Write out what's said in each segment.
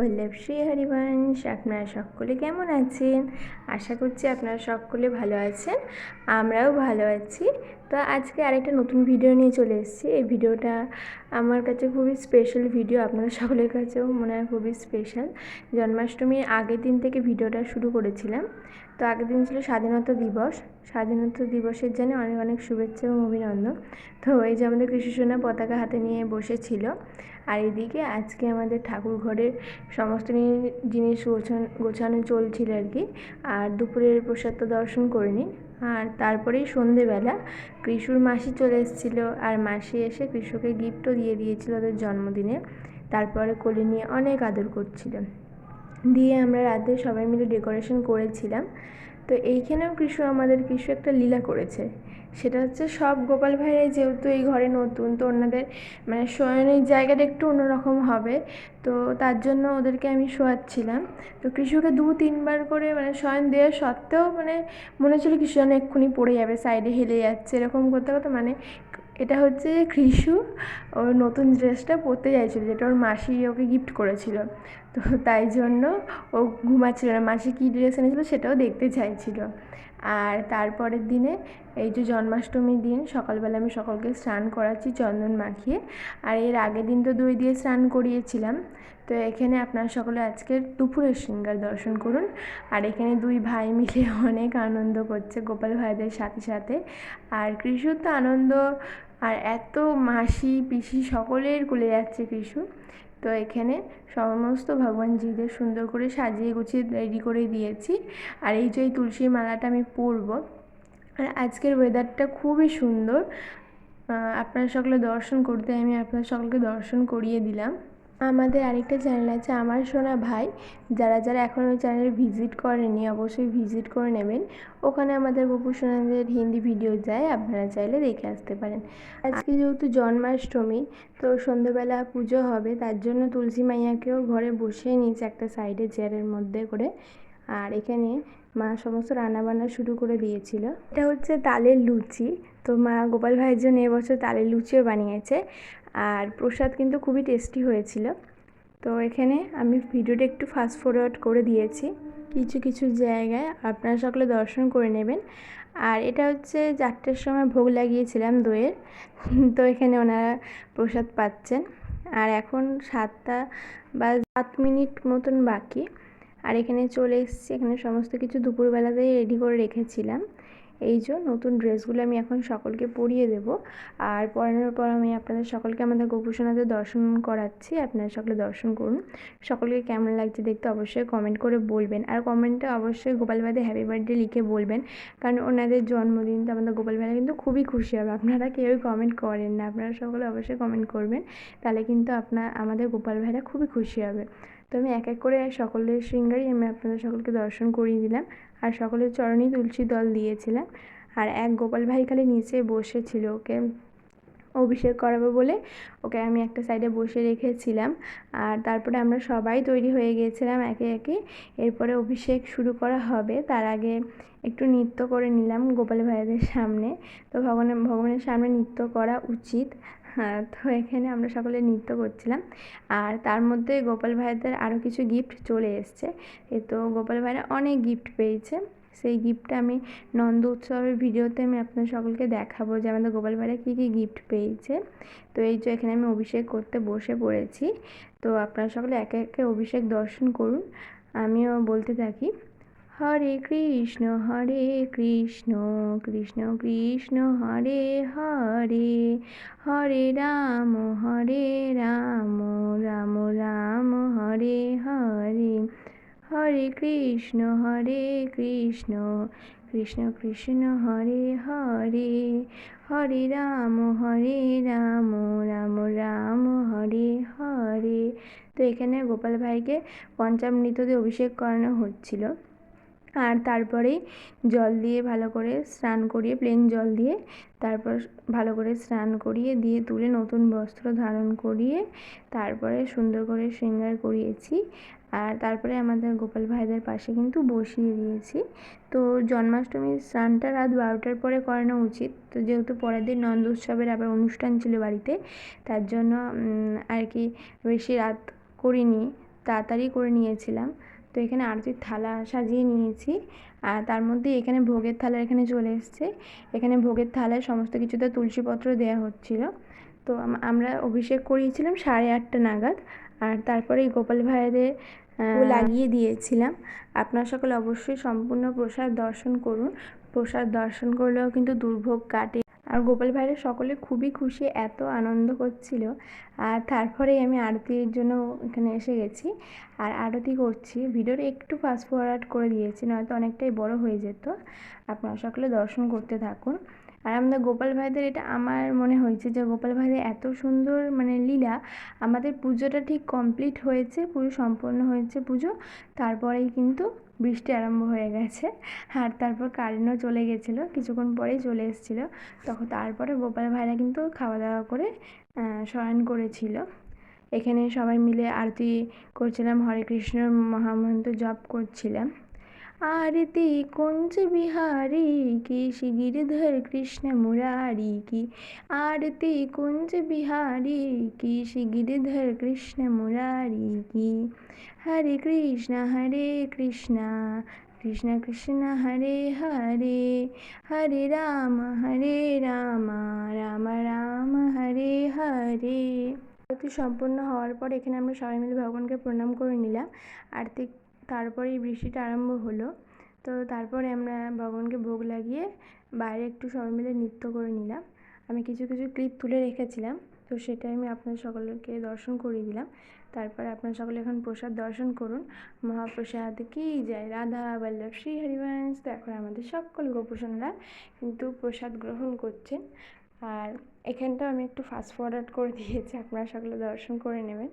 বল্লভ শ্রী হরিবংশ, আপনারা সকলে কেমন আছেন? আশা করছি আপনারা সকলে ভালো আছেন, আমরাও ভালো আছি। তো আজকে আরেকটা নতুন ভিডিও নিয়ে চলে এসেছি। এই ভিডিওটা আমার কাছে খুবই স্পেশাল ভিডিও আপনাদের সকলের কাছেও মনে হয় খুবই স্পেশাল জন্মাষ্টমীর আগের দিন থেকে ভিডিওটা শুরু করেছিলাম। তো আগের দিন ছিল স্বাধীনতা দিবস। স্বাধীনতা দিবসের জন্য অনেক অনেক শুভেচ্ছা এবং অভিনন্দন। তো এই যে আমাদের কৃষিসোনা পতাকা হাতে নিয়ে বসেছিল, আর এদিকে আজকে আমাদের ঠাকুর ঘরের সমস্ত জিনিস গোছানো গোছানো চলছিল আর কি। আর দুপুরের প্রসাদটা দর্শন করে নিই আর তারপরেই সন্ধেবেলা কৃষুর মাসি চলে এসেছিল, আর মাসি এসে কৃষুকে গিফটও দিয়ে দিয়েছিল ওদের জন্মদিনে। তারপরে কোলে নিয়ে অনেক আদর করছিল। দিয়ে আমরা রাতে সবাই মিলে ডেকোরেশন করেছিলাম। তো এইখানেও কৃষ্ণ আমাদের কিছু একটা লীলা করেছে। সেটা হচ্ছে সব গোপাল ভাইরাই যেহেতু এই ঘরে নতুন, তো ওনাদের মানে শয়নের জায়গাটা একটু অন্যরকম হবে। তো তার জন্য ওদেরকে আমি শোয়াচ্ছিলাম। তো কৃষুকে দু, তিনবার করে মানে শয়ন দেওয়া সত্ত্বেও মানে মনে হচ্ছিল কৃষু যেন এক্ষুনি পড়ে যাবে, সাইডে হেলে যাচ্ছে, এরকম করতে করতে মানে এটা হচ্ছে কৃষু, ওর নতুন ড্রেসটা পরতে চাইছিলো, যেটা ওর মাসি ওকে গিফট করেছিল। তো তাই জন্য ও ঘুমাচ্ছিল না। মাসি কী ড্রেস এনেছিলো সেটাও দেখতে চাইছিল। আর তারপরের দিনে এই যে জন্মাষ্টমীর দিন, সকালবেলা আমি সকলকে স্নান করাচ্ছি চন্দন মাখিয়ে। আর এর আগের দিন তো দই দিয়ে স্নান করিয়েছিলাম। তো এখানে আপনারা সকলে আজকে দুপুরের শৃঙ্গার দর্শন করুন। আর এখানে দুই ভাই মিলে অনেক আনন্দ করছে গোপাল ভাইদের সাথে সাথে। আর কৃষুর তো আনন্দ আর এত মাসি, পিসি সকলের কুলে যাচ্ছে কৃষ্ণ তো এখানে সমস্ত ভগবানজিদের সুন্দর করে সাজিয়ে গুছিয়ে রেডি করে দিয়েছি। আর এই যে তুলসী মালাটা আমি পরবো। আর আজকের ওয়েদারটা খুবই সুন্দর। আপনারা সকলে দর্শন করতে, আমি আপনার সকলকে দর্শন করিয়ে দিলাম। আমাদের আরেকটা চ্যানেল আছে আমার সোনা ভাই। যারা যারা এখন ওই চ্যানেলে ভিজিট করেনি, অবশ্যই ভিজিট করে নেবেন। ওখানে আমাদের গোপু সোনাদের হিন্দি ভিডিও যায়, আপনারা চাইলে দেখে আসতে পারেন। আজকে যেহেতু জন্মাষ্টমী, তো সন্ধ্যেবেলা পুজো হবে, তার জন্য তুলসী মাইয়াকেও ঘরে বসিয়ে নিয়েছে একটা সাইডে চেয়ারের মধ্যে করে। আর এখানে মা সমস্ত রান্নাবান্না শুরু করে দিয়েছিল। এটা হচ্ছে তালের লুচি। তো মা গোপাল ভাইয়ের জন্য এবছর তালের লুচিও বানিয়েছে। আর প্রসাদ কিন্তু খুবই টেস্টি হয়েছিল। তো এখানে আমি ভিডিওটা একটু ফাস্ট ফরওয়ার্ড করে দিয়েছি। কিছু কিছু জায়গায় আপনারা সকলে দর্শন করে নেবেন। আর এটা হচ্ছে চারটের সময় ভোগ লাগিয়েছিলাম দইয়ের। তো এখানে ওনারা প্রসাদ পাচ্ছেন। আর এখন সাতটা বা সাত মিনিট মতন বাকি। আর এখানে চলে এসেছি। এখানে সমস্ত কিছু দুপুরবেলাতেই রেডি করে রেখেছিলাম। এই যে নতুন ড্রেসগুলো আমি এখন সকলকে পরিয়ে দেব। আর পরানোর পর আমি আপনাদের সকলকে আমাদের গোপুসোনাদের দর্শন করাচ্ছি। আপনারা সকলে দর্শন করুন। সকলকে কেমন লাগছে দেখতে অবশ্যই কমেন্ট করে বলবেন। আর কমেন্টে অবশ্যই গোপাল ভাইদের হ্যাপি বার্থডে লিখে বলবেন। কারণ ওনাদের জন্মদিন তো আমাদের গোপাল ভাইরা কিন্তু খুবই খুশি হবে। আপনারা কেউই কমেন্ট করেন না। আপনারা সকলে অবশ্যই কমেন্ট করবেন। তাহলে কিন্তু আপনার, আমাদের গোপাল ভাইরা খুবই খুশি হবে। তো আমি এক এক করে সকলের শৃঙ্গারই আমি আপনাদের সকলকে দর্শন করিয়ে দিলাম। আর সকলের চরণেই তুলসী দল দিয়েছিলাম। আর এক গোপাল ভাই খালি নিচে বসেছিল, ওকে অভিষেক করাবো বলে ওকে আমি একটা সাইডে বসে রেখেছিলাম। আর তারপরে আমরা সবাই তৈরি হয়ে গিয়েছিলাম একে একে। এরপরে অভিষেক শুরু করা হবে, তার আগে একটু নৃত্য করে নিলাম গোপাল ভাইদের সামনে। তো ভগবানের ভগবানের সামনে নৃত্য করা উচিত। তো এখানে আমরা সকলে নৃত্য করছিলাম। আর তার মধ্যে গোপাল ভাইদের আরও কিছু গিফট চলে এসছে। তো গোপাল ভাইরা অনেক গিফট পেয়েছে। সেই গিফটটা আমি নন্দ উৎসবের ভিডিওতে আমি আপনার সকলকে দেখাবো যে আমাদের গোপাল ভাইরা কী কী গিফট পেয়েছে। তো এই যে এখানে আমি অভিষেক করতে বসে পড়েছি। তো আপনারা সকলে একে একে অভিষেক দর্শন করুন। আমিও বলতে থাকি হরে কৃষ্ণ হরে কৃষ্ণ কৃষ্ণ কৃষ্ণ, হরে হরে হরে রাম হরে রাম রাম রাম, হরে হরে হরে কৃষ্ণ হরে কৃষ্ণ কৃষ্ণ কৃষ্ণ, হরে হরে হরে রাম হরে রাম রাম রাম, হরে হরে। তো এখানে গোপাল ভাইকে পঞ্চামৃত দিয়ে অভিষেক করানো হচ্ছিল। আর তারপরেই জল দিয়ে ভালো করে স্নান করিয়ে প্লেন জল দিয়ে তারপর ভালো করে স্নান করিয়ে দিয়ে তুলে নতুন বস্ত্র ধারণ করিয়ে তারপরে সুন্দর করে শৃঙ্গার করিয়েছি। আর তারপরে আমাদের গোপাল ভাইদের পাশে কিন্তু বসিয়ে দিয়েছি। তো জন্মাষ্টমীর স্নানটা রাত বারোটার পরে করানো উচিত। তো যেহেতু পরের দিন নন্দ উৎসবের আবার অনুষ্ঠান ছিল বাড়িতে, তার জন্য আর কি বেশি রাত করিনি, তাড়াতাড়ি করে নিয়েছিলাম। তো এখানে আরতির থালা সাজিয়ে নিয়েছি, আর তার মধ্যে এখানে ভোগের থালা এখানে চলে এসছে। এখানে ভোগের থালায় সমস্ত কিছুতে তুলসীপত্র দেওয়া হচ্ছিল। তো আমরা অভিষেক করিয়েছিলাম সাড়ে আটটা নাগাদ, আর তারপরে গোপাল ভাইদের লাগিয়ে দিয়েছিলাম। আপনারা সকলে অবশ্যই সম্পূর্ণ প্রসাদ দর্শন করুন। প্রসাদ দর্শন করলেও কিন্তু দুর্ভোগ কাটে। আর গোপাল ভাইরা সকলে খুবই খুশি, এত আনন্দ করছিল। আর তারপরেই আমি আরতির জন্য এখানে এসে গেছি আর আরতি করছি। ভিডিওর একটু ফাস্ট ফরওয়ার্ড করে দিয়েছি, নয়তো অনেকটাই বড় হয়ে যেত। আপনারা সকলে দর্শন করতে থাকুন। আর আমাদের গোপাল ভাইদের এটা আমার মনে হয়েছে যে গোপাল ভাইদের এত সুন্দর মানে লীলা, আমাদের পুজোটা ঠিক কমপ্লিট হয়েছে, পুরো সম্পন্ন হয়েছে পুজো, তারপরেই কিন্তু বৃষ্টি আরম্ভ হয়ে গেছে। আর তারপর কারেন্টও চলে গেছিল, কিছুক্ষণ পরেই চলে এসেছিল। তখন তারপরে গোপাল ভাইরা কিন্তু খাওয়া দাওয়া করে শয়ন করেছিল। এখানে সবাই মিলে আরতি করছিলাম, হরে কৃষ্ণর মহামন্ত্র জপ করছিলাম। आरती कुंज बिहारी की श्री गिरधर कृष्ण मुरारी की आरती कुंज बिहारी की श्री गिरधर कृष्ण मुरारी की हरे कृष्ण हरे कृष्ण कृष्ण कृष्ण हरे हरे हरे राम हरे राम রাম রাম হরে হরে আরতি সম্পূর্ণ হওয়ার পর এখানে আমরা সবাই মিলে ভগবানকে প্রণাম করে নিলাম আরতি তারপরেই বৃষ্টিটা আরম্ভ হলো। তো তারপরে আমরা ভগবানকে ভোগ লাগিয়ে বাইরে একটু সবাই মিলে নৃত্য করে নিলাম। আমি কিছু কিছু ক্লিপ তুলে রেখেছিলাম। তো সেটাই আমি আপনার সকলকে দর্শন করিয়ে দিলাম। তারপরে আপনার সকলে এখন প্রসাদ দর্শন করুন। মহাপ্রসাদ কি যায় রাধা, বল্লভ, শ্রী হরিবংশ। তো এখন আমাদের সকল গোপুসনরা কিন্তু প্রসাদ গ্রহণ করছেন। আর এখানটাও আমি একটু ফাস্ট ফরওয়ার্ড করে দিয়েছি। আপনারা সকলে দর্শন করে নেবেন।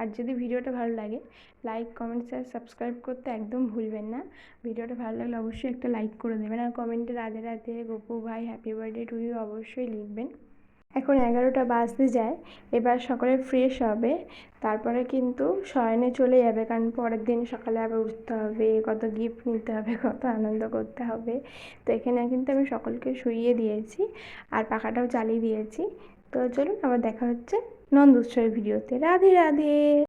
আর যদি ভিডিওটা ভালো লাগে লাইক কমেন্ট শেয়ার সাবস্ক্রাইব করতে একদম ভুলবেন না। ভিডিওটা ভালো লাগলে অবশ্যই একটা লাইক করে দেবেন আর কমেন্টে রাধে রাধে, গোপু ভাই হ্যাপি বার্থডে টু ইউ অবশ্যই লিখবেন। এখন এগারোটা বাজতে যায়, এবার সকলে ফ্রেশ হবে, তারপরে কিন্তু শয়নে চলে যাবে, কারণ পরের দিন সকালে আবার উঠতে হবে, কত গিফট নিতে হবে, কত আনন্দ করতে হবে। তো এখানে কিন্তু আমি সকলকে শুইয়ে দিয়েছি, আর পাখাটাও চালিয়ে দিয়েছি। তো চলুন আবার দেখা হচ্ছে নন্দ ভিডিওতে। রাধে রাধে।